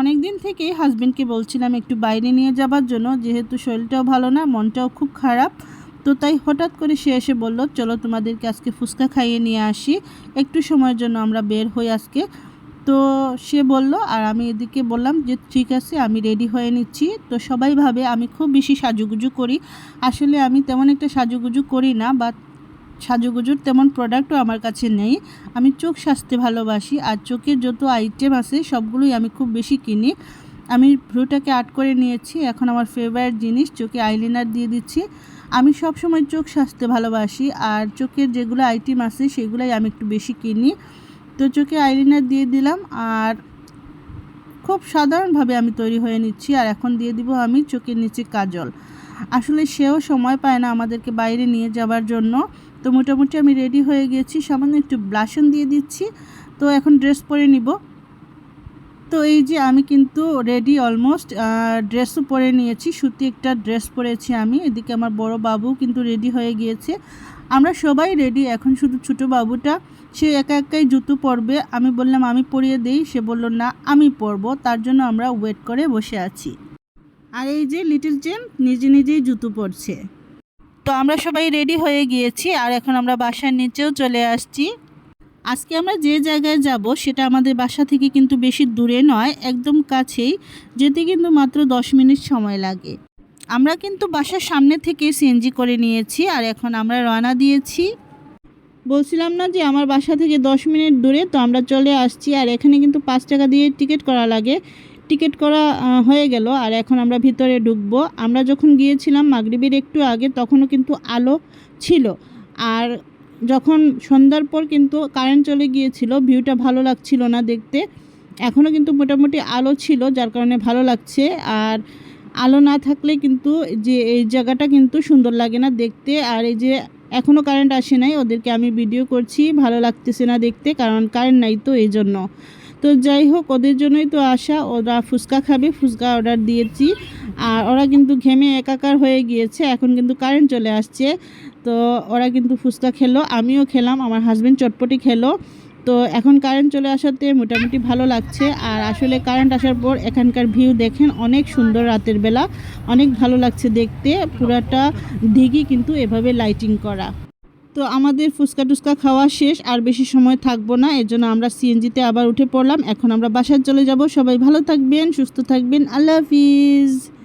অনেক দিন থেকেই হাজব্যান্ডকে বলছিলাম একটু বাইরে নিয়ে যাবার জন্য, যেহেতু শরীরটাও ভালো না, মনটাও খুব খারাপ। তো তাই হঠাৎ করে সে এসে বলল, চলো তোমাদেরকে আজকে ফুচকা খাইয়ে নিয়ে আসি, একটু সময়ের জন্য আমরা বের হই আজকে। তো সে বলল, আর আমি এদিকে বললাম যে, ঠিক আছে, আমি রেডি হয়ে নিচ্ছি। তো সবাই ভাবে আমি খুব বেশি সাজুগুজু করি। আসলে আমি তেমন একটা সাজুগুজু করি না বা সাজুগুজুর তেমন প্রোডাক্টও আমার কাছে নেই। আমি চোখ সাজতে ভালোবাসি আর চোখের যত আইটেম আছে সবগুলোই আমি খুব বেশি কিনি। আমি ভ্রুটাকে আর্ট করে নিয়েছি, এখন আমার ফেভারিট জিনিস চোখে আইলাইনার দিয়ে দিচ্ছি। আমি সব সময় চোখ সাজতে ভালোবাসি আর চোখের যেগুলো আইটেম আছে সেগুলোই আমি একটু বেশি কিনি। তো চোখে আইলাইনার দিয়ে দিলাম আর খুব সাধারণভাবে আমি তৈরি হয়ে নিচ্ছি আর এখন দিয়ে দিব আমি চোখের নিচে কাজল। আসলে সেও সময় পায় না আমাদেরকে বাইরে নিয়ে যাবার জন্য। তো মোটামুটি আমি রেডি হয়ে গেছি। সামান্য একটু ব্লাশন দিয়ে দিচ্ছি। তো এখন ড্রেস পরে নিব। তো এই যে আমি কিন্তু রেডি অলমোস্ট ড্রেসও পরে নিয়েছি। সুতি একটা ড্রেস পরেছি আমি। এদিকে আমার বড় বাবু কিন্তু রেডি হয়ে গিয়েছে। আমরা সবাই রেডি এখন শুধু ছোটো বাবুটা। সে একা একাই জুতো পরবে। আমি বললাম, আমি পরিয়ে দেই। সে বলল, না, আমি পরবো। তার জন্য আমরা ওয়েট করে বসে আছি। আর এই যে লিটল চেন নিজে নিজেই জুতো পরছে। তো আমরা সবাই রেডি হয়ে গিয়েছি, আর এখন আমরা বাসার নিচেও চলে আসছি। আজকে আমরা যে জায়গায় যাব সেটা আমাদের বাসা থেকে কিন্তু বেশি দূরে নয়, একদম কাছেই, যেতে কিন্তু মাত্র দশ মিনিট সময় লাগে। আমরা কিন্তু বাসার সামনে থেকে সিএনজি করে নিয়েছি, আর এখন আমরা রওনা দিয়েছি। বলছিলাম না যে আমার বাসা থেকে দশ মিনিট দূরে, তো আমরা চলে আসছি, আর এখানে কিন্তু পাঁচ টাকা দিয়ে টিকিট করা লাগে। টিকিট করা হয়ে গেল আর এখন আমরা ভিতরে ঢুকবো। আমরা যখন গিয়েছিলাম মাগরিবের একটু আগে তখনও কিন্তু আলো ছিল আর যখন সন্ধ্যার পর কিন্তু কারেন্ট চলে গিয়েছিল, ভিউটা ভালো লাগছিল না দেখতে। এখনও কিন্তু মোটামুটি আলো ছিল যার কারণে ভালো লাগছে আর আলো না থাকলে কিন্তু যে এই জায়গাটা কিন্তু সুন্দর লাগে না দেখতে আর এই যে এখনও কারেন্ট আসে নাই, ওদেরকে আমি ভিডিও করছি, ভালো লাগতেছে না দেখতে কারণ কারেন্ট নাই তো এই জন্য। তো যাই হোক, ওদের জন্যই তো আসা। ওরা ফুচকা খাবে, ফুচকা অর্ডার দিয়েছি। আর ওরা কিন্তু ঘেমে একাকার হয়ে গিয়েছে। এখন কিন্তু কারেন্ট চলে আসছে। তো ওরা কিন্তু ফুচকা খেলো, আমিও খেলাম, আমার হাজব্যান্ড চটপটি খেলো। তো এখন কারেন্ট চলে আসাতে মোটামুটি ভালো লাগছে। আর আসলে কারেন্ট আসার পর এখানকার ভিউ দেখেন, অনেক সুন্দর রাতের বেলা। অনেক ভালো লাগছে দেখতে। পুরাটা দিঘি কিন্তু এভাবে লাইটিং করা। তো আমাদের ফুচকা টুচকা খাওয়া শেষ, আর বেশি সময় থাকব না, এর জন্য আমরা সিএনজিতে আবার উঠে পড়লাম। এখন আমরা বাসায় চলে যাব। সবাই ভালো থাকবেন, সুস্থ থাকবেন। আল্লাহ হাফিজ।